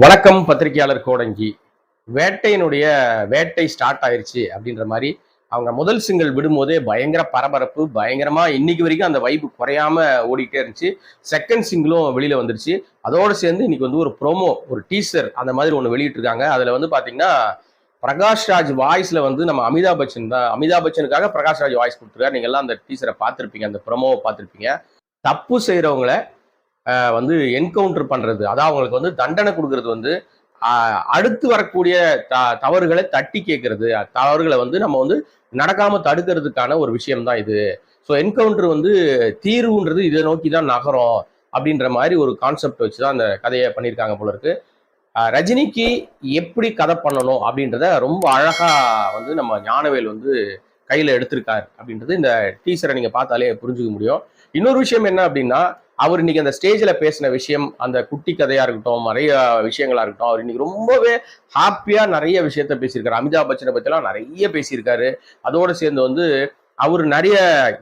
வணக்கம் பத்திரிகையாளர் கோடங்கி. வேட்டையினுடைய வேட்டை ஸ்டார்ட் ஆயிருச்சு அப்படின்ற மாதிரி அவங்க முதல் சிங்கிள் விடும்போதே பயங்கர பரபரப்பு பயங்கரமா இன்னைக்கு வரைக்கும் அந்த வைப்பு குறையாம ஓடிக்கிட்டே இருந்துச்சு. செகண்ட் சிங்கிளும் வெளியில வந்துருச்சு. அதோட சேர்ந்து இன்னைக்கு வந்து ஒரு ப்ரோமோ ஒரு டீசர் அந்த மாதிரி ஒன்று வெளியிட்டிருக்காங்க. அதுல வந்து பாத்தீங்கன்னா பிரகாஷ் ராஜ் வாய்ஸ்ல வந்து நம்ம அமிதாப் பச்சன் தான். அமிதாப் பச்சனுக்காக பிரகாஷ் ராஜ் வாய்ஸ் கொடுத்துருக்காரு. நீங்க எல்லாம் அந்த டீசரை பார்த்துருப்பீங்க அந்த ப்ரோமோவை பார்த்துருப்பீங்க. தப்பு செய்யறவங்களை வந்து என்கவுண்டர் பண்றது. அதான் அவங்களுக்கு வந்து தண்டனை கொடுக்கறது வந்து அடுத்து வரக்கூடிய த தவறுகளை தட்டி கேட்கறது. தவறுகளை வந்து நம்ம வந்து நடக்காம தடுக்கிறதுக்கான ஒரு விஷயம் தான் இது. ஸோ என்கவுண்டர் வந்து தீர்வுன்றது இதை நோக்கி தான் நகரும் அப்படின்ற மாதிரி ஒரு கான்செப்ட் வச்சு தான் அந்த கதையை பண்ணியிருக்காங்க போல இருக்கு. ரஜினிக்கு எப்படி கதை பண்ணணும் அப்படின்றத ரொம்ப அழகா வந்து நம்ம ஞானவேல் வந்து கையில எடுத்திருக்காரு அப்படின்றது இந்த டீச்சரை நீங்க பார்த்தாலே புரிஞ்சுக்க முடியும். இன்னொரு விஷயம் என்ன அப்படின்னா அவர் இன்னைக்கு அந்த ஸ்டேஜில் பேசின விஷயம் அந்த குட்டி கதையா இருக்கட்டும் நிறைய விஷயங்களா இருக்கட்டும் அவர் இன்னைக்கு ரொம்பவே ஹாப்பியா நிறைய விஷயத்த பேசியிருக்காரு. அமிதாப் பச்சனை பத்திலாம் நிறைய பேசியிருக்காரு. அதோட சேர்ந்து வந்து அவர் நிறைய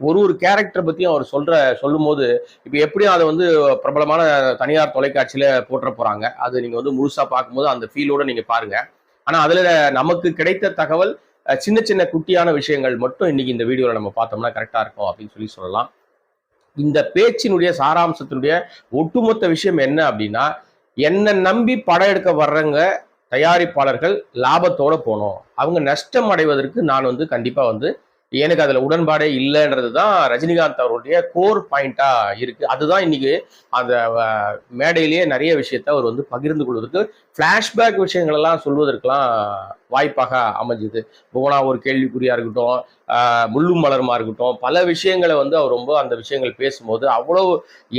ஒரு ஒரு கேரக்டர் பத்தியும் அவர் சொல்ற சொல்லும் போது இப்போ எப்படியும் அதை வந்து பிரபலமான தனியார் தொலைக்காட்சியில போட்டுற போறாங்க. அது நீங்க வந்து முழுசா பார்க்கும்போது அந்த ஃபீலோட நீங்க பாருங்க. ஆனா அதுல நமக்கு கிடைத்த தகவல் சின்ன சின்ன குட்டியான விஷயங்கள் மட்டும் இன்னைக்கு இந்த வீடியோவில் நம்ம பார்த்தோம்னா கரெக்டாக இருக்கும் அப்படின்னு சொல்லி சொல்லலாம். இந்த பேச்சினுடைய சாராம்சத்தினுடைய ஒட்டுமொத்த விஷயம் என்ன அப்படின்னா என்னை நம்பி படம் எடுக்க வர்றவங்க தயாரிப்பாளர்கள் லாபத்தோட போகணும் அவங்க நஷ்டம் அடைவதற்கு நான் வந்து கண்டிப்பாக வந்து எனக்கு அதில் உடன்பாடே இல்லைன்றது தான் ரஜினிகாந்த் அவருடைய கோர் பாயிண்டாக இருக்கு. அதுதான் இன்னைக்கு அந்த மேடையிலேயே நிறைய விஷயத்த அவர் வந்து பகிர்ந்து கொள்வதற்கு ஃப்ளாஷ்பேக் விஷயங்கள் எல்லாம் சொல்வதற்கெல்லாம் வாய்ப்பாக அமைஞ்சுது. புவனா ஒரு கேள்விக்குறியாக இருக்கட்டும் முள்ளும் மலருமா இருக்கட்டும் பல விஷயங்களை வந்து அவர் ரொம்ப அந்த விஷயங்கள் பேசும்போது அவ்வளோ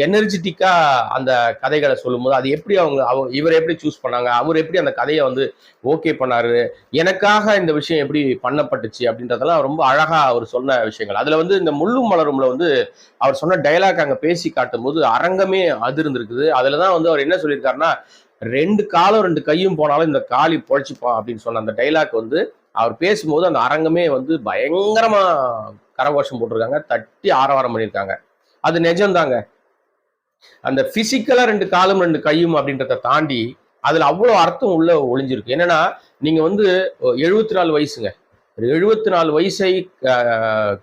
எனர்ஜெட்டிக்காக அந்த கதைகளை சொல்லும்போது அது எப்படி அவங்க அவ இவர் எப்படி சூஸ் பண்ணாங்க அவர் எப்படி அந்த கதையை வந்து ஓகே பண்ணாரு எனக்காக இந்த விஷயம் எப்படி பண்ணப்பட்டுச்சு அப்படின்றதெல்லாம் ரொம்ப அழகாக அவர் சொன்ன விஷயங்கள். அதில் வந்து இந்த முள்ளும் மலரும்ல வந்து அவர் சொன்ன டைலாக் அங்கே பேசி காட்டும் போது அரங்கமே அதிர்ந்திருக்குது. தான் வந்து அவர் என்ன சொல்லியிருக்காருன்னா ரெண்டு காலும் ரெண்டு கையும் போனாலும் இந்த காலி பொழைச்சிப்பான் அப்படின்னு சொன்ன அந்த டைலாக் வந்து அவர் பேசும்போது அந்த அரங்கமே வந்து பயங்கரமா கரகோஷம் போட்டிருக்காங்க தட்டி ஆரவாரம் பண்ணியிருக்காங்க. அது நிஜம்தாங்க. அந்த பிசிக்கலா ரெண்டு காலும் ரெண்டு கையும் அப்படின்றத தாண்டி அதுல அவ்வளவு அர்த்தம் உள்ள ஒளிஞ்சிருக்கு. என்னன்னா நீங்க வந்து எழுபத்தி நாலு வயசுங்க. ஒரு எழுபத்தி நாலு வயசை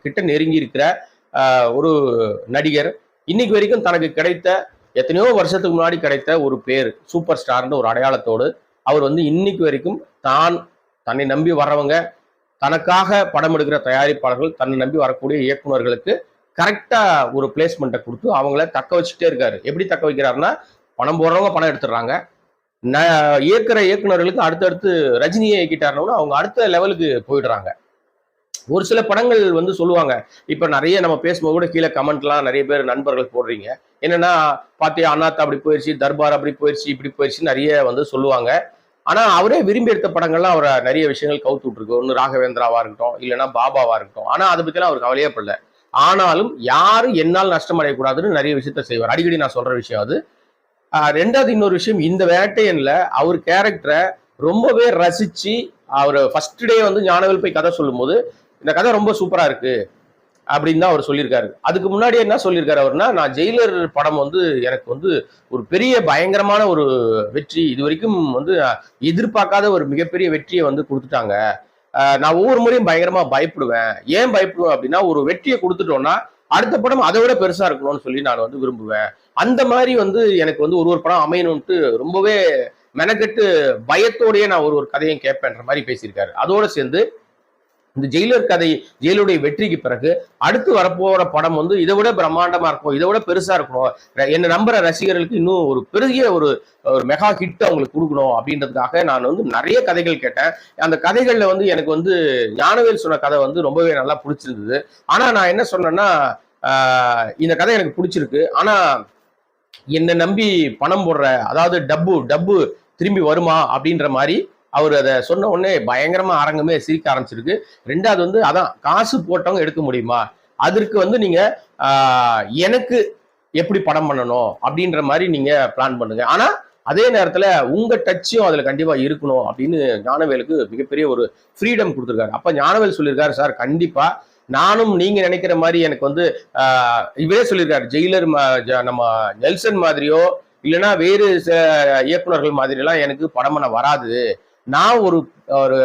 கிட்ட நெருங்கி இருக்கிற ஒரு நடிகர் இன்னைக்கு வரைக்கும் தனக்கு கிடைத்த எத்தனையோ வருஷத்துக்கு முன்னாடி கிடைத்த ஒரு பேர் சூப்பர் ஸ்டார்ன்ற ஒரு அடையாளத்தோடு அவர் வந்து இன்னைக்கு வரைக்கும் தான் தன்னை நம்பி வர்றவங்க தனக்காக படம் எடுக்கிற தயாரிப்பாளர்கள் தன்னை நம்பி வரக்கூடிய இயக்குனர்களுக்கு கரெக்டாக ஒரு பிளேஸ்மெண்ட்டை கொடுத்து அவங்கள தக்க வச்சுட்டே இருக்காரு. எப்படி தக்க வைக்கிறாருன்னா பணம் போடுறவங்க பணம் எடுத்துடுறாங்க. ந இயக்குற இயக்குனர்களுக்கு அடுத்தடுத்து ரஜினியை இயக்கிட்டாருன்னா அவங்க அடுத்த லெவலுக்கு போயிடுறாங்க. ஒரு சில படங்கள் வந்து சொல்லுவாங்க. இப்ப நிறைய நம்ம பேசும்போது கூட கீழே கமெண்ட்லாம் நிறைய பேர் நண்பர்கள் போடுறீங்க. என்னன்னா பாத்தியா அண்ணாத்த அப்படி போயிடுச்சு தர்பார் அப்படி போயிடுச்சு இப்படி போயிடுச்சு நிறைய வந்து சொல்லுவாங்க. ஆனா அவரே விரும்பி எடுத்த படங்கள்லாம் அவரை நிறைய விஷயங்கள் கவுத்து விட்டுருக்கு. ஒன்று ராகவேந்திராவா இருக்கட்டும் இல்லைன்னா பாபாவா இருக்கட்டும். ஆனா அதை பற்றிலாம் அவர் கவலையே படல. ஆனாலும் யாரும் என்னால் நஷ்டம் அடையக்கூடாதுன்னு நிறைய விஷயத்த செய்வார். அடிக்கடி நான் சொல்ற விஷயம் அது. ஆஹ் ரெண்டாவது இன்னொரு விஷயம் இந்த வேட்டையன்ல அவர் கேரக்டரை ரொம்பவே ரசிச்சு அவர் ஃபர்ஸ்ட் டே வந்து ஞானவேல் போய் கதை சொல்லும்போது இந்த கதை ரொம்ப சூப்பராக இருக்கு அப்படின்னு தான் அவர் சொல்லியிருக்காரு. அதுக்கு முன்னாடி என்ன சொல்லியிருக்காரு அவர்னா நான் ஜெயிலர் படம் வந்து எனக்கு வந்து ஒரு பெரிய பயங்கரமான ஒரு வெற்றி இது வரைக்கும் வந்து எதிர்பார்க்காத ஒரு மிகப்பெரிய வெற்றியை வந்து கொடுத்துட்டாங்க. நான் ஒவ்வொரு முறையும் பயங்கரமாக பயப்படுவேன். ஏன் பயப்படுவேன் அப்படின்னா ஒரு வெற்றியை கொடுத்துட்டோம்னா அடுத்த படம் அதை விட பெருசாக இருக்கணும்னு சொல்லி நான் வந்து விரும்புவேன். அந்த மாதிரி வந்து எனக்கு வந்து ஒரு ஒரு படம் அமையணும்ட்டு ரொம்பவே மெனக்கெட்டு பயத்தோடையே நான் ஒரு ஒரு கதையும் கேட்பேன்ற மாதிரி பேசியிருக்காரு. அதோடு சேர்ந்து இந்த ஜெயிலர் கதை ஜெயிலுடைய வெற்றிக்கு பிறகு அடுத்து வரப்போற படம் வந்து இதை விட பிரம்மாண்டமா இருக்கும் இதை விட பெருசா இருக்கணும். என்ன என்னை நம்புற ரசிகர்களுக்கு இன்னும் ஒரு பெரிய ஒரு ஒரு மெகா ஹிட் அவங்களுக்கு கொடுக்கணும் அப்படின்றதுக்காக நான் வந்து நிறைய கதைகள் கேட்டேன். அந்த கதைகள்ல வந்து எனக்கு வந்து ஞானவேல் சொன்ன கதை வந்து ரொம்பவே நல்லா பிடிச்சிருந்தது. ஆனா நான் என்ன சொன்னேன்னா இந்த கதை எனக்கு பிடிச்சிருக்கு. ஆனா என்னை நம்பி பணம் போடுற அதாவது டப்பு டப்பு திரும்பி வருமா அப்படின்ற மாதிரி அவர் அதை சொன்ன உடனே பயங்கரமா அரங்கமே சிரிக்க ஆரம்பிச்சிருக்கு. ரெண்டாவது வந்து அதான் காசு போட்டவங்க எடுக்க முடியுமா? அதற்கு வந்து நீங்க எனக்கு எப்படி படம் பண்ணணும் அப்படின்ற மாதிரி நீங்க பிளான் பண்ணுங்க. ஆனா அதே நேரத்துல உங்க டச்சும் அதுல கண்டிப்பா இருக்கணும் அப்படின்னு ஞானவேலுக்கு மிகப்பெரிய ஒரு ஃப்ரீடம் கொடுத்துருக்காரு. அப்ப ஞானவேல் சொல்லியிருக்காரு சார் கண்டிப்பா நானும் நீங்க நினைக்கிற மாதிரி எனக்கு வந்து இவரே சொல்லியிருக்காரு ஜெயிலர் ஜ- நம்ம நெல்சன் மாதிரியோ இல்லைன்னா வேறு இயக்குநர்கள் இயக்குனர்கள் எனக்கு படம் பண்ண வராது. நான் ஒரு ஒரு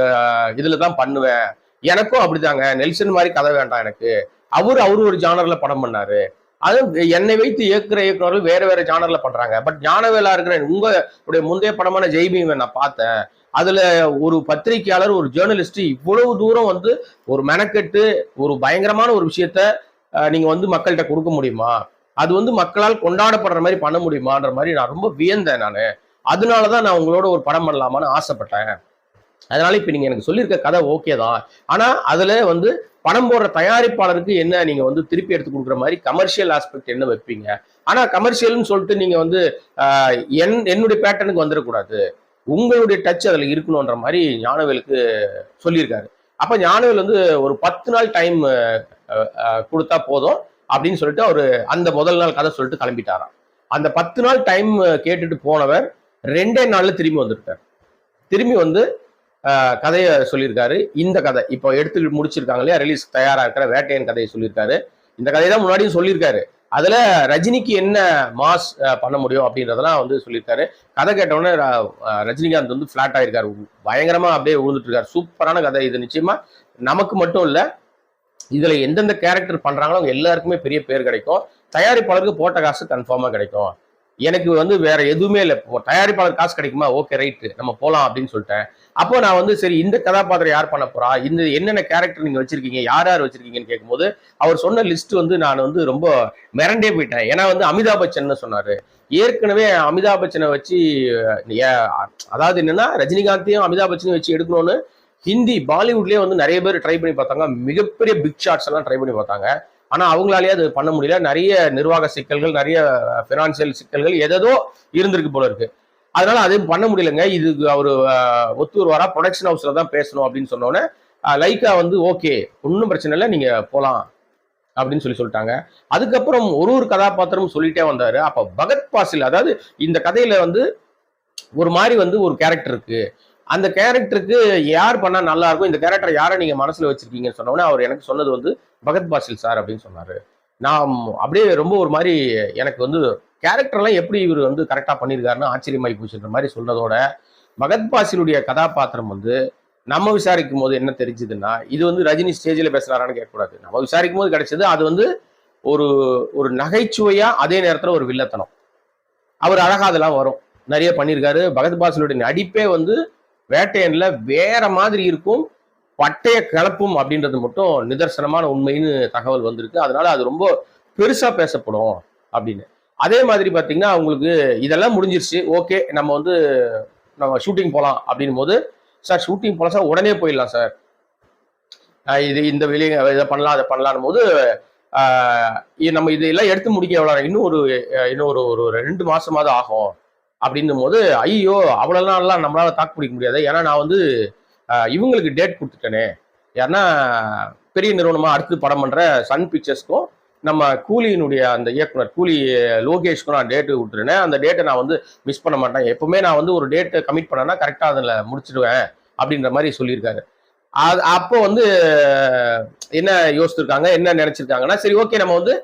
இதுல தான் பண்ணுவேன். எனக்கும் அப்படிதாங்க. நெல்சன் மாதிரி கதை வேண்டாம் எனக்கு. அவர் அவர் ஒரு ஜானர்ல படம் பண்ணாரு. அது என்னை வைத்து இயக்குற இயக்குனர்கள் வேற வேற ஜானர்ல பண்றாங்க. பட் ஞானவேலா இருக்கிற உங்களுடைய முந்தைய படமான ஜெய்பீமை நான் பார்த்தேன். அதுல ஒரு பத்திரிகையாளர் ஒரு ஜேர்னலிஸ்ட் இவ்வளவு தூரம் வந்து ஒரு மெனக்கெட்டு ஒரு பயங்கரமான ஒரு விஷயத்த நீங்க வந்து மக்கள்கிட்ட கொடுக்க முடியுமா? அது வந்து மக்களால் கொண்டாடப்படுற மாதிரி பண்ண முடியுமான்ற மாதிரி நான் ரொம்ப வியந்தேன் நான். அதனாலதான் நான் உங்களோட ஒரு படம் பண்ணலாமான்னு ஆசைப்பட்டேன். அதனால இப்போ நீங்கள் எனக்கு சொல்லியிருக்க கதை ஓகே தான். ஆனால் அதில் வந்து பணம் போடுற தயாரிப்பாளருக்கு என்ன நீங்கள் வந்து திருப்பி எடுத்து கொடுக்குற மாதிரி கமர்ஷியல் ஆஸ்பெக்ட் என்ன வைப்பீங்க? ஆனால் கமர்ஷியல்னு சொல்லிட்டு நீங்கள் வந்து என் என்னுடைய பேட்டர்னுக்கு வந்துடக்கூடாது. உங்களுடைய டச் அதில் இருக்கணுன்ற மாதிரி ஞானவேலுக்கு சொல்லியிருக்காரு. அப்போ ஞானவேல் வந்து ஒரு பத்து நாள் டைம் கொடுத்தா போதும் அப்படின்னு சொல்லிட்டு அவர் அந்த முதல் நாள் கதை சொல்லிட்டு கிளம்பிட்டாராம். அந்த பத்து நாள் டைம் கேட்டுட்டு போனவர் ரெண்டே நாள்ல திரும்பி வந்துட்டார். திரும்பி வந்து கதையை சொல்லியிருக்காரு. இந்த கதை இப்போ எடுத்து முடிச்சிருக்காங்க இல்லையா? ரிலீஸ் தயாரா இருக்கிற வேட்டையன் கதையை சொல்லியிருக்காரு. இந்த கதையை தான் முன்னாடியும் சொல்லியிருக்காரு. அதுல ரஜினிக்கு என்ன மாஸ் பண்ண முடியும் அப்படின்றதெல்லாம் வந்து சொல்லியிருக்காரு. கதை கேட்டவுடனே ரஜினிகாந்த் வந்து ஃபிளாட் ஆயிருக்காரு. பயங்கரமா அப்படியே விழுந்துட்டு இருக்காரு சூப்பரான கதை இது. நிச்சயமா நமக்கு மட்டும் இல்ல இதுல எந்தெந்த கேரக்டர் பண்றாங்களோ அவங்க எல்லாருக்குமே பெரிய பேர் கிடைக்கும். தயாரிப்பாளருக்கு போட்ட காசு கன்ஃபார்மா கிடைக்கும். எனக்கு வந்து வேற எதுவுமே இல்லை. இப்போ தயாரிப்பாளர் காசு கிடைக்குமா? ஓகே ரைட்டு நம்ம போகலாம் அப்படின்னு சொல்லிட்டேன். அப்போ நான் வந்து சரி இந்த கதாபாத்திரம் யார் பண்ண போறா? இந்த என்னென்ன கேரக்டர் நீங்க வச்சிருக்கீங்க? யார் யார் வச்சிருக்கீங்கன்னு கேட்கும்போது அவர் சொன்ன லிஸ்ட் வந்து நான் வந்து ரொம்ப மிரண்டே போயிட்டேன். ஏன்னா வந்து அமிதாப் பச்சன் சொன்னாரு. ஏற்கனவே அமிதாப் பச்சனை வச்சு ஏ- அதாவது என்னன்னா ரஜினிகாந்தையும் அமிதாப் பச்சனையும் வச்சு எடுக்கணும்னு ஹிந்தி பாலிவுட்லேயே வந்து நிறைய பேர் ட்ரை பண்ணி பார்த்தாங்க. மிகப்பெரிய பிக் ஷாட்ஸ் எல்லாம் ட்ரை பண்ணி பார்த்தாங்க. ஆனால் அவங்களாலேயே அது பண்ண முடியல. நிறைய நிர்வாக சிக்கல்கள் நிறைய ஃபினான்சியல் சிக்கல்கள் எதோ இருந்திருக்கு போல இருக்கு. அதனால அதையும் பண்ண முடியலங்க. இது அவர் ஒத்தூர் வரா ப்ரொடக்ஷன் ஹவுஸில் தான் பேசணும் அப்படின்னு சொன்னோன்னே லைக்கா வந்து ஓகே ஒன்றும் பிரச்சனை இல்லை நீங்கள் போகலாம் அப்படின்னு சொல்லி சொல்லிட்டாங்க. அதுக்கப்புறம் ஒரு ஒரு கதாபாத்திரமும் சொல்லிட்டே வந்தார். அப்போ பகத் பாசில் அதாவது இந்த கதையில் வந்து ஒரு மாதிரி வந்து ஒரு கேரக்டர் இருக்குது அந்த கேரக்டருக்கு யார் பண்ணா நல்லா இருக்கும்? இந்த கேரக்டர் யாரை நீங்க மனசுல வச்சிருக்கீங்கன்னு சொன்னோடனே அவர் எனக்கு சொன்னது வந்து பகத் பாசில் சார் அப்படின்னு சொன்னாரு. நான் அப்படியே ரொம்ப ஒரு மாதிரி எனக்கு வந்து கேரக்டர்லாம் எப்படி இவர் வந்து கரெக்டாக பண்ணியிருக்காருன்னு ஆச்சரியமாயி போச்சுன்ற மாதிரி சொன்னதோட பகத் பாசிலுடைய கதாபாத்திரம் வந்து நம்ம விசாரிக்கும் போது என்ன தெரிஞ்சதுன்னா இது வந்து ரஜினி ஸ்டேஜில் பேசுகிறாரான்னு கேட்கக்கூடாது. நம்ம விசாரிக்கும் போது கிடைச்சது அது வந்து ஒரு ஒரு நகைச்சுவையாக அதே நேரத்தில் ஒரு வில்லத்தனம். அவர் அழகாக அதெல்லாம் வரும். நிறைய பண்ணியிருக்காரு பகத் பாசிலுடைய நடிப்பே வந்து வேட்டையன்ல வேற மாதிரி இருக்கும் பட்டைய கிளப்பும் அப்படின்றது மட்டும் நிதர்சனமான உண்மைன்னு தகவல் வந்திருக்கு. அதனால அது ரொம்ப பெருசா பேசப்படும் அப்படின்னு. அதே மாதிரி பார்த்தீங்கன்னா உங்களுக்கு இதெல்லாம் முடிஞ்சிருச்சு. ஓகே நம்ம வந்து நம்ம ஷூட்டிங் போகலாம் அப்படின்னும் போது சார் ஷூட்டிங் போகலாம் சார் உடனே போயிடலாம் சார். இது இந்த வெளியே இதை பண்ணலாம் அதை பண்ணலாம் போது இது நம்ம இதெல்லாம் எடுத்து முடிக்க எவ்வளோ இன்னும் ஒரு இன்னும் ஒரு ஒரு ரெண்டு மாசமாவது ஆகும். அப்படின்னும் போது ஐயோ அவ்வளோ நாள்லாம் நம்மளால தாக்கு பிடிக்க முடியாது. ஏன்னா நான் வந்து இவங்களுக்கு டேட் கொடுத்துட்டேனே. ஏன்னா பெரிய நிறுவனமாக அடுத்து படம் பண்ணுற சன் பிக்சர்ஸ்க்கும் நம்ம கூலியினுடைய அந்த இயக்குனர் கூலி லோகேஷ்க்கும் நான் டேட்டு விட்டுருனேன் அந்த டேட்டை நான் வந்து மிஸ் பண்ண மாட்டேன். எப்பவுமே நான் வந்து ஒரு டேட்டை கமிட் பண்ணேன்னா கரெக்டாக அதில் முடிச்சிடுவேன் அப்படின்ற மாதிரி சொல்லியிருக்காரு. அது அப்போ வந்து என்ன யோசிச்சிருக்காங்க என்ன நினச்சிருக்காங்கன்னா சரி ஓகே நம்ம வந்து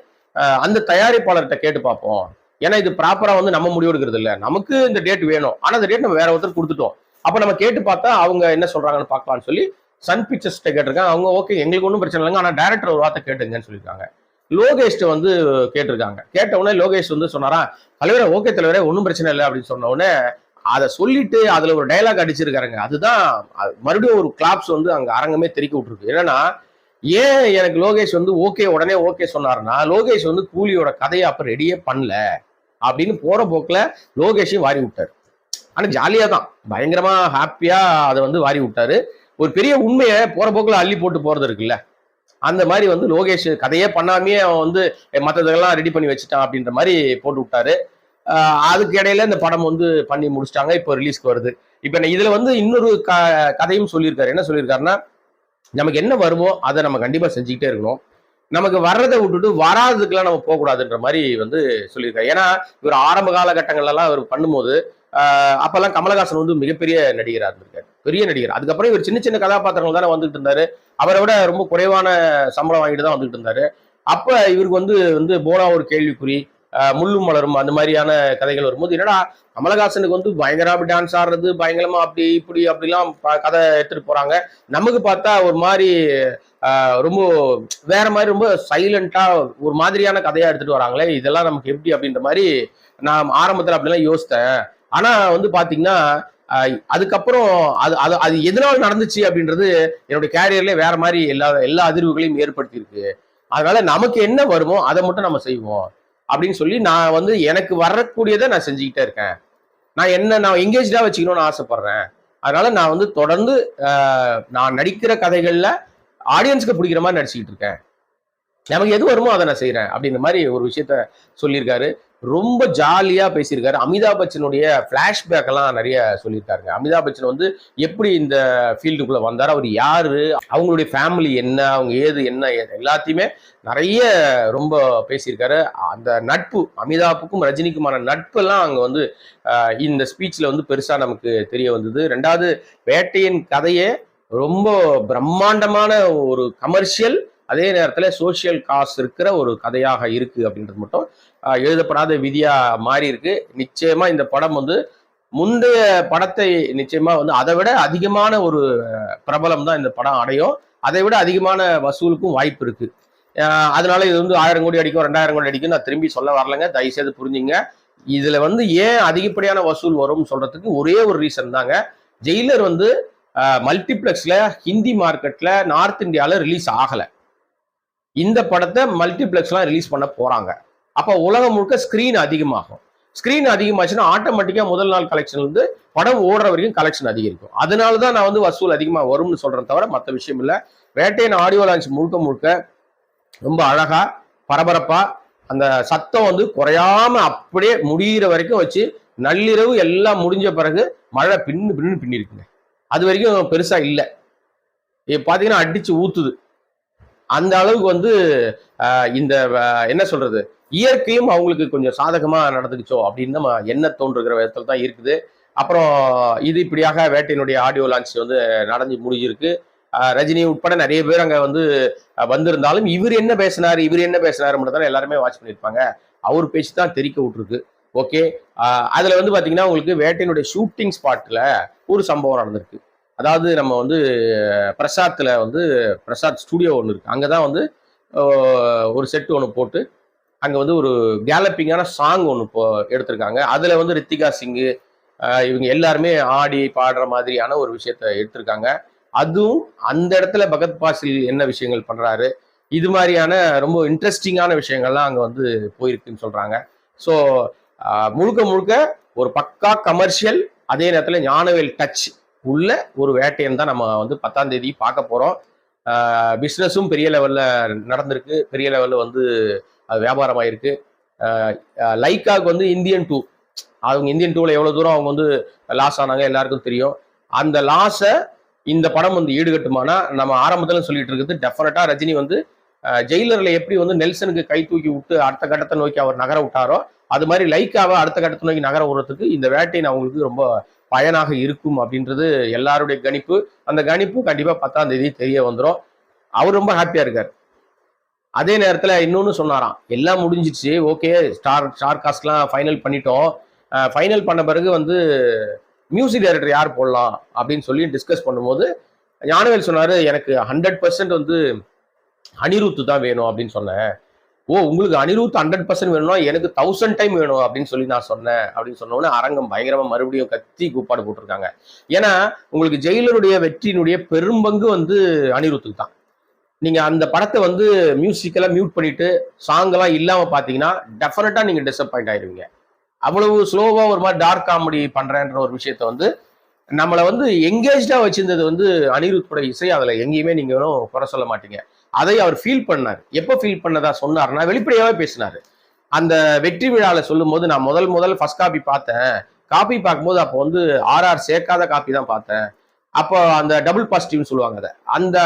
அந்த தயாரிப்பாளர்கிட்ட கேட்டு பார்ப்போம். ஏன்னா இது ப்ராப்பரா வந்து நம்ம முடிவெடுக்கிறது இல்லை. நமக்கு இந்த டேட் வேணும். ஆனா அந்த டேட் நம்ம வேற ஒருத்தர் கொடுத்துட்டோம். அப்ப நம்ம கேட்டு பார்த்தா அவங்க என்ன சொல்றாங்கன்னு பார்க்கலாம்னு சொல்லி சன் பிக்சர்ஸ் கேட்டிருக்காங்க. அவங்க ஓகே எங்களுக்கு ஒன்றும் பிரச்சனை இல்லைங்க. ஆனா டேரக்டர் ஒரு வார்த்தை கேட்டுங்கன்னு சொல்லியிருக்காங்க. லோகேஷ்ட வந்து கேட்டிருக்காங்க. கேட்ட உடனே லோகேஷ் வந்து சொன்னாரா தலைவரே ஓகே தலைவரே ஒன்றும் பிரச்சனை இல்லை அப்படின்னு சொன்ன உடனே அதை சொல்லிட்டு அதுல ஒரு டைலாக் அடிச்சிருக்காருங்க. அதுதான் அது மறுபடியும் ஒரு கிளாப்ஸ் வந்து அங்க அரங்கமே தெறிக்க விட்டுருக்கு. என்னன்னா ஏன் எனக்கு லோகேஷ் வந்து ஓகே உடனே ஓகே சொன்னாருன்னா லோகேஷ் வந்து கூலியோட கதையை அப்ப ரெடியே பண்ணல. அப்படின்னு போற போக்குல லோகேஷையும் வாரி விட்டாரு. ஆனா ஜாலியா தான் பயங்கரமா ஹாப்பியா அதை வந்து வாரி விட்டாரு. ஒரு பெரிய உண்மையை போற போக்குல அள்ளி போட்டு போறது இருக்குல்ல. அந்த மாதிரி வந்து லோகேஷ் கதையே பண்ணாமே அவன் வந்து மற்றதெல்லாம் ரெடி பண்ணி வச்சுட்டான் அப்படின்ற மாதிரி போட்டு விட்டாரு. அதுக்கு இடையில இந்த படம் வந்து பண்ணி முடிச்சிட்டாங்க. இப்போ ரிலீஸ்க்கு வருது. இப்போ இதுல வந்து இன்னொரு க கதையும் சொல்லியிருக்காரு. என்ன சொல்லியிருக்காருன்னா நமக்கு என்ன வருமோ அதை நம்ம கண்டிப்பா செஞ்சுக்கிட்டே இருக்கணும். நமக்கு வர்றதை விட்டுட்டு வராததுக்கெல்லாம் நம்ம போகக்கூடாதுன்ற மாதிரி வந்து சொல்லியிருக்காரு. ஏன்னா இவர் ஆரம்ப காலகட்டங்கள்லாம் இவர் பண்ணும்போது அப்பெல்லாம் கமலஹாசன் வந்து மிகப்பெரிய நடிகராக இருந்திருக்காரு. பெரிய நடிகர். அதுக்கப்புறம் இவர் சின்ன சின்ன கதாபாத்திரங்கள் தானே வந்துட்டு இருந்தாரு. அவரை விட ரொம்ப குறைவான சம்பளம் வாங்கிட்டு தான் வந்துட்டு இருந்தாரு. அப்ப இவருக்கு வந்து வந்து போனா ஒரு கேள்விக்குறி முள்ளும் மலரும் அந்த மாதிரியான கதைகள் வரும்போது என்னடா கமலஹாசனுக்கு வந்து பயங்கரமா டான்ஸ் ஆடுறது பயங்கரமா அப்படி இப்படி அப்படிலாம் கதை எடுத்துட்டு போறாங்க. நமக்கு பார்த்தா ஒரு மாதிரி ரொம்ப வேற மாதிரி ரொம்ப சைலண்டா ஒரு மாதிரியான கதையா எடுத்துட்டு வராங்களே இதெல்லாம் நமக்கு எப்படி அப்படின்ற மாதிரி நான் ஆரம்பத்துல அப்படிலாம் யோசித்தேன். ஆனா வந்து பாத்தீங்கன்னா அதுக்கப்புறம் அது அது அது எதனால நடந்துச்சு அப்படின்றது என்னுடைய கேரியர்ல வேற மாதிரி எல்லா எல்லா அதிர்வுகளையும் ஏற்படுத்தியிருக்கு. அதனால நமக்கு என்ன வருமோ அதை மட்டும் நம்ம செய்வோம். அப்படின்னு சொல்லி நான் வந்து எனக்கு வரக்கூடியதை நான் செஞ்சுக்கிட்டே இருக்கேன். நான் என்ன நான் எங்கேஜ்டா வச்சுக்கணும்னு ஆசைப்படுறேன். அதனால நான் வந்து தொடர்ந்து நான் நடிக்கிற கதைகள்ல ஆடியன்ஸ்க்கு பிடிக்கிற மாதிரி நடிச்சுக்கிட்டு இருக்கேன். நமக்கு எது வருமோ அதை நான் செய்றேன் அப்படின்ற மாதிரி ஒரு விஷயத்த சொல்லியிருக்காரு. ரொம்ப ஜாலியாக பேசியிருக்காரு. அமிதாப் பச்சனுடைய பிளாஷ்பேக் எல்லாம் நிறைய சொல்லியிருக்காருங்க. அமிதாப் பச்சன் வந்து எப்படி இந்த ஃபீல்டுக்குள்ளே வந்தார்? அவர் யார்? அவங்களுடைய ஃபேமிலி என்ன? அவங்க ஏது என்ன? எல்லாத்தையுமே நிறைய ரொம்ப பேசியிருக்காரு. அந்த நட்பு அமிதாப்புக்கும் ரஜினிக்குமான நட்பெல்லாம் அங்கே வந்து இந்த ஸ்பீச்ல வந்து பெருசாக நமக்கு தெரிய வந்தது. ரெண்டாவது வேட்டையின் கதையே ரொம்ப பிரம்மாண்டமான ஒரு கமர்ஷியல் அதே நேரத்தில் சோஷியல் காஸ் இருக்கிற ஒரு கதையாக இருக்குது அப்படின்றது மட்டும் எழுதப்படாத விதியாக மாறி இருக்கு. நிச்சயமாக இந்த படம் வந்து முந்தைய படத்தை நிச்சயமாக வந்து அதை விட அதிகமான ஒரு பிரபலம் தான் இந்த படம் அடையும். அதை விட அதிகமான வசூலுக்கும் வாய்ப்பு இருக்கு. அதனால இது வந்து ஆயிரம் கோடி அடிக்கும் ரெண்டாயிரம் கோடி அடிக்கும் நான் திரும்பி சொல்ல வரலங்க. தயவுசெய்து புரிஞ்சுங்க. இதுல வந்து ஏன் அதிகப்படியான வசூல் வரும்னு சொல்றதுக்கு ஒரே ஒரு ரீசன் தாங்க. ஜெயிலர் வந்து மல்டிப்ளெக்ஸ்ல ஹிந்தி மார்க்கெட்ல நார்த் இந்தியாவில் ரிலீஸ் ஆகலை. இந்த படத்தை மல்டிப்ளெக்ஸ்லாம் ரிலீஸ் பண்ண போகிறாங்க அப்போ உலகம் முழுக்க ஸ்க்ரீன் அதிகமாகும். ஸ்க்ரீன் அதிகமாச்சுன்னா ஆட்டோமேட்டிக்காக முதல் நாள் கலெக்ஷன் வந்து படம் ஓடுற வரைக்கும் கலெக்ஷன் அதிகரிக்கும். அதனால தான் நான் வந்து வசூல் அதிகமாக வரும்னு சொல்கிறேன் தவிர மற்ற விஷயம் இல்லை. வேட்டையின் ஆடியோ லான்ச் முழுக்க முழுக்க ரொம்ப அழகாக பரபரப்பாக அந்த சத்தம் வந்து குறையாம அப்படியே முடியிற வரைக்கும் வச்சு நள்ளிரவு எல்லாம் முடிஞ்ச பிறகு மழை பின்னு பின்னு பின்னிருக்குங்க. அது வரைக்கும் பெருசாக இல்லை. இப்ப பாத்தீங்கன்னா அடித்து ஊற்றுது அந்த அளவுக்கு வந்து இந்த என்ன சொல்றது? இயற்கையும் அவங்களுக்கு கொஞ்சம் சாதகமா நடந்துக்குச்சோ அப்படின்னு நம்ம என்ன தோன்றுகிற விதத்துல தான் இருக்குது. அப்புறம் இது இப்படியாக வேட்டையினுடைய ஆடியோ லான்ச் வந்து நடந்து முடிஞ்சிருக்கு. ரஜினி உட்பட நிறைய பேர் அங்கே வந்து வந்திருந்தாலும் இவர் என்ன பேசினார் இவர் என்ன பேசினாரு மட்டும் தான் எல்லாருமே வாட்ச் பண்ணியிருப்பாங்க. அவர் பேச்சு தான் தெரிக்க விட்டுருக்கு. ஓகே அதில் வந்து பார்த்தீங்கன்னா உங்களுக்கு வேட்டையினுடைய ஷூட்டிங் ஸ்பாட்டில் ஒரு சம்பவம் நடந்திருக்கு. அதாவது நம்ம வந்து பிரசாத்தில் வந்து பிரசாத் ஸ்டுடியோ ஒன்று இருக்குது அங்கே தான் வந்து ஒரு செட் ஒன்று போட்டு அங்கே வந்து ஒரு கேலப்பிங்கான சாங் ஒன்று இப்போ எடுத்திருக்காங்க. அதில் வந்து ரித்திகா சிங்கு இவங்க எல்லாருமே ஆடி பாடுற மாதிரியான ஒரு விஷயத்த எடுத்திருக்காங்க. அதுவும் அந்த இடத்துல பகத் பாசில் என்ன விஷயங்கள் பண்ணுறாரு இது மாதிரியான ரொம்ப இன்ட்ரெஸ்டிங்கான விஷயங்கள்லாம் அங்கே வந்து போயிருக்குன்னு சொல்கிறாங்க ஸோ முழுக்க முழுக்க ஒரு பக்கா கமர்ஷியல் அதே நேரத்தில் ஞானவேல் டச் உள்ள ஒரு வேட்டையன் தான் நம்ம வந்து பத்தாம் தேதி பார்க்க போகிறோம் பிஸ்னஸும் பெரிய லெவலில் நடந்திருக்கு. பெரிய லெவலில் வந்து அது வியாபாரமாயிருக்கு. லைக்காவுக்கு வந்து இந்தியன் டூ அவங்க இந்தியன் டூவில் எவ்வளோ தூரம் அவங்க வந்து லாஸ் ஆனாங்க எல்லாருக்கும் தெரியும். அந்த லாஸை இந்த படம் வந்து ஈடுகட்டுமானா நம்ம ஆரம்பத்தில் சொல்லிட்டு இருக்குது டெஃபினட்டாக ரஜினி வந்து ஜெயிலரில் எப்படி வந்து நெல்சனுக்கு கை தூக்கி விட்டு அடுத்த கட்டத்தை நோக்கி அவர் நகர விட்டாரோ அது மாதிரி லைக்காவை அடுத்த கட்டத்தை நோக்கி நகர விடுறதுக்கு இந்த வேட்டையின் அவங்களுக்கு ரொம்ப பயனாக இருக்கும் அப்படின்றது எல்லாருடைய கணிப்பு. அந்த கணிப்பு கண்டிப்பா பத்தாம் தேதி தெரிய வந்துடும் அவர் ரொம்ப ஹாப்பியா இருக்கார். அதே நேரத்துல இன்னொன்னு சொன்னாராம். எல்லாம் முடிஞ்சிச்சு ஓகே ஸ்டார் ஸ்டார் காஸ்ட்லாம் ஃபைனல் பண்ணிட்டோம். ஃபைனல் பண்ண பிறகு வந்து மியூசிக் டைரக்டர் யார் போடலாம் அப்படின்னு சொல்லி டிஸ்கஸ் பண்ணும்போது ஞானவேல் சொன்னாரு எனக்கு ஹண்ட்ரட் பர்சன்ட் வந்து அனிருத்து தான் வேணும் அப்படின்னு சொன்னேன். ஓ உங்களுக்கு அனிருத் ஹண்ட்ரட் பர்சன்ட் வேணும்னா எனக்கு தௌசண்ட் டைம் வேணும் அப்படின்னு சொல்லி நான் சொன்னேன். அப்படின்னு சொன்னோன்னே அரங்கம் பயங்கரமா மறுபடியும் கத்தி கூப்பாடு போட்டிருக்காங்க. ஏன்னா உங்களுக்கு ஜெயிலருடைய வெற்றியினுடைய பெரும்பங்கு வந்து அனிருத்துக்கு தான். நீங்க அந்த படத்தை வந்து மியூசிக்கெல்லாம் மியூட் பண்ணிட்டு சாங் எல்லாம் இல்லாம பாத்தீங்கன்னா டெஃபினட்டா நீங்க டிசப்பாயிண்ட் ஆயிருவீங்க. அவ்வளவு ஸ்லோவா ஒரு மாதிரி டார்க் காமெடி பண்றேன்ற ஒரு விஷயத்த வந்து நம்மளை வந்து எங்கேஜாக வச்சிருந்தது வந்து அனிருத்தோட இசை. அதுல எங்கேயுமே நீங்க குறை சொல்ல மாட்டீங்க. அதை அவர் ஃபீல் பண்ணார். எப்போ ஃபீல் பண்ணதா சொன்னார்னா வெளிப்படையாகவே பேசினார். அந்த வெற்றி விழாவில் சொல்லும் போது நான் முதல் முதல் ஃபர்ஸ்ட் காப்பி பார்த்தேன். காப்பி பார்க்கும்போது அப்போ வந்து ஆர்ஆர் சேர்க்காத காப்பி தான் பார்த்தேன். அப்போ அந்த டபுள் பாசிட்டிவ்னு சொல்லுவாங்க அதை. அந்த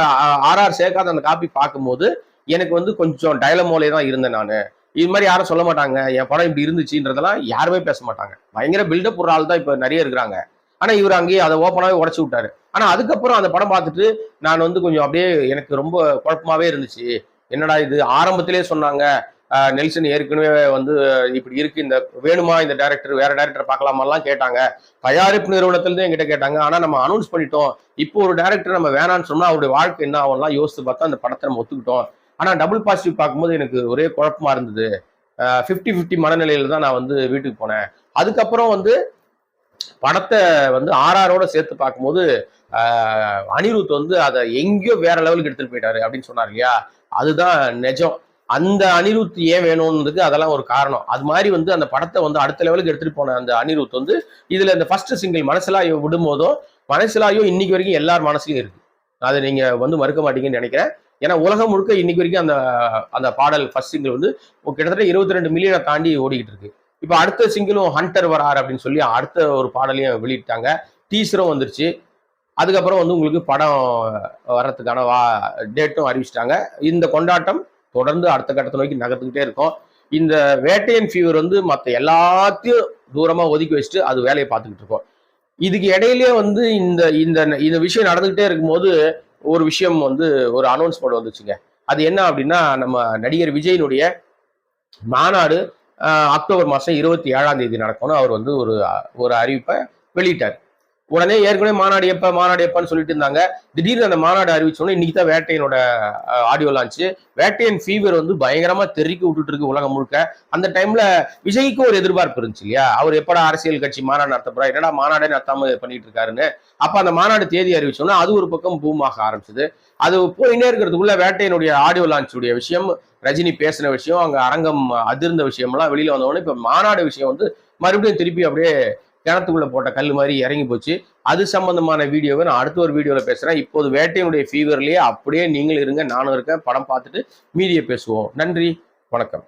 ஆர்ஆர் சேர்க்காத அந்த காப்பி பார்க்கும்போது எனக்கு வந்து கொஞ்சம் டயலமோலே தான் இருந்தேன் நான். இது மாதிரி யாரும் சொல்ல மாட்டாங்க. என் படம் இப்படி இருந்துச்சுன்றதெல்லாம் யாருமே பேச மாட்டாங்க. பயங்கர பில்டப் ஒரு ஆள் தான் இப்போ நிறைய இருக்கிறாங்க. ஆனா இவர் அங்கேயே அதை ஓப்பனாவே உடச்சு விட்டாரு. ஆனா அதுக்கப்புறம் அந்த படம் பார்த்துட்டு நான் வந்து கொஞ்சம் அப்படியே எனக்கு ரொம்ப குழப்பமாவே இருந்துச்சு. என்னடா இது? ஆரம்பத்திலே சொன்னாங்க நெல்சன் ஏற்கனவே வந்து இப்படி இருக்கு இந்த வேணுமா இந்த டைரக்டர் வேற டேரக்டர் பார்க்கலாமாலாம் கேட்டாங்க. தயாரிப்பு நிறுவனத்திலிருந்து எங்கிட்ட கேட்டாங்க. ஆனா நம்ம அனௌன்ஸ் பண்ணிட்டோம். இப்போ ஒரு டேரக்டர் நம்ம வேணாம்னு சொன்னா அவருடைய வாழ்க்கை என்ன ஆகும்லாம் யோசித்து பார்த்தா அந்த படத்தை நம்ம ஒத்துக்கிட்டோம். ஆனா டபுள் பாசிட்டிவ் பார்க்கும்போது எனக்கு ஒரே குழப்பமா இருந்தது. ஃபிஃப்டி ஃபிஃப்டி மனநிலையில தான் நான் வந்து வீட்டுக்கு போனேன். அதுக்கப்புறம் வந்து படத்தை வந்து ஆர்ஆரோட சேர்த்து பார்க்கும்போது ஆஹ் அனிருத் வந்து அதை எங்கேயோ வேற லெவலுக்கு எடுத்துட்டு போயிட்டாரு அப்படின்னு சொன்னார் இல்லையா? அதுதான் நிஜம். அந்த அனிருத் ஏன் வேணும்ன்றதுக்கு அதெல்லாம் ஒரு காரணம். அது மாதிரி வந்து அந்த படத்தை வந்து அடுத்த லெவலுக்கு எடுத்துட்டு போன அந்த அனிருத் வந்து இதுல இந்த ஃபர்ஸ்ட் சிங்கிள் மனசிலாயோ விடும்போதும் மனசிலாயோ இன்னைக்கு வரைக்கும் எல்லார் மனசுலயும் இருக்கு. அதை நீங்க வந்து மறுக்க மாட்டீங்கன்னு நினைக்கிறேன். ஏன்னா உலகம் முழுக்க இன்னைக்கு வரைக்கும் அந்த அந்த பாடல் ஃபர்ஸ்ட் சிங்கிள் வந்து கிட்டத்தட்ட இருபத்தி ரெண்டு மில்லியனை தாண்டி ஓடிக்கிட்டு இருக்கு. இப்போ அடுத்த சிங்கிளும் ஹண்டர் வரார் அப்படின்னு சொல்லி அடுத்த ஒரு பாடலையும் வெளியிட்டாங்க. டீசரும் வந்துருச்சு. அதுக்கப்புறம் வந்து உங்களுக்கு படம் வர்றதுக்கான வா டேட்டும் அறிவிச்சிட்டாங்க. இந்த கொண்டாட்டம் தொடர்ந்து அடுத்த கட்டத்தை நோக்கி நகர்த்துக்கிட்டே இருக்கும். இந்த வேட்டையன் ஃபீவர் வந்து மற்ற எல்லாத்தையும் தூரமாக ஒதுக்கி வச்சுட்டு அது வேலையை பார்த்துக்கிட்டு இருக்கோம். இதுக்கு இடையிலேயே வந்து இந்த இந்த இந்த விஷயம் நடந்துக்கிட்டே இருக்கும்போது ஒரு விஷயம் வந்து ஒரு அனௌன்ஸ்மெண்ட் வந்துச்சுங்க. அது என்ன அப்படின்னா நம்ம நடிகர் விஜயினுடைய மாநாடு அக்டோபர் மாதம் இருபத்தி ஏழாம் தேதி நடக்கணும் அவர் வந்து ஒரு ஒரு அறிவிப்பை வெளியிட்டார். உடனே ஏற்கனவே மாநாடு எப்ப மாநாடு எப்பன்னு சொல்லிட்டு இருந்தாங்க. திடீர்னு அந்த மாநாடு அறிவிச்சோன்னே இன்னைக்கு தான் வேட்டையனோட ஆடியோ லான்ச்சு வேட்டையன் ஃபீவர் வந்து பயங்கரமா தெருக்கி விட்டுட்டு இருக்கு உலகம் முழுக்க. அந்த டைம்ல விஜய்க்கும் ஒரு எதிர்பார்ப்பு இருந்துச்சு இல்லையா? அவர் எப்படா அரசியல் கட்சி மாநாடு நடத்த போறா என்னடா மாநாடே நடத்தாம பண்ணிட்டு இருக்காருன்னு. அப்ப அந்த மாநாடு தேதி அறிவிச்சோன்னா அது ஒரு பக்கம் பூமாக ஆரம்பிச்சது. அது போயினே இருக்கிறதுக்குள்ள வேட்டையனுடைய ஆடியோ லான்ச்சுடைய விஷயம் ரஜினி பேசின விஷயம் அங்க அரங்கம் அதிர்ந்த விஷயம்லாம் வெளியில வந்தவொடனே இப்ப மாநாடு விஷயம் வந்து மறுபடியும் திருப்பி அப்படியே கிணத்துக்குள்ளே போட்ட கல் மாதிரி இறங்கி போச்சு. அது சம்பந்தமான வீடியோவை நான் அடுத்த ஒரு வீடியோவில் பேசுகிறேன் இப்போது வேட்டையினுடைய ஃபீவர்லேயே அப்படியே நீங்களும் இருங்க நானும் இருக்கேன். படம் பார்த்துட்டு மீதியை பேசுவோம். நன்றி வணக்கம்.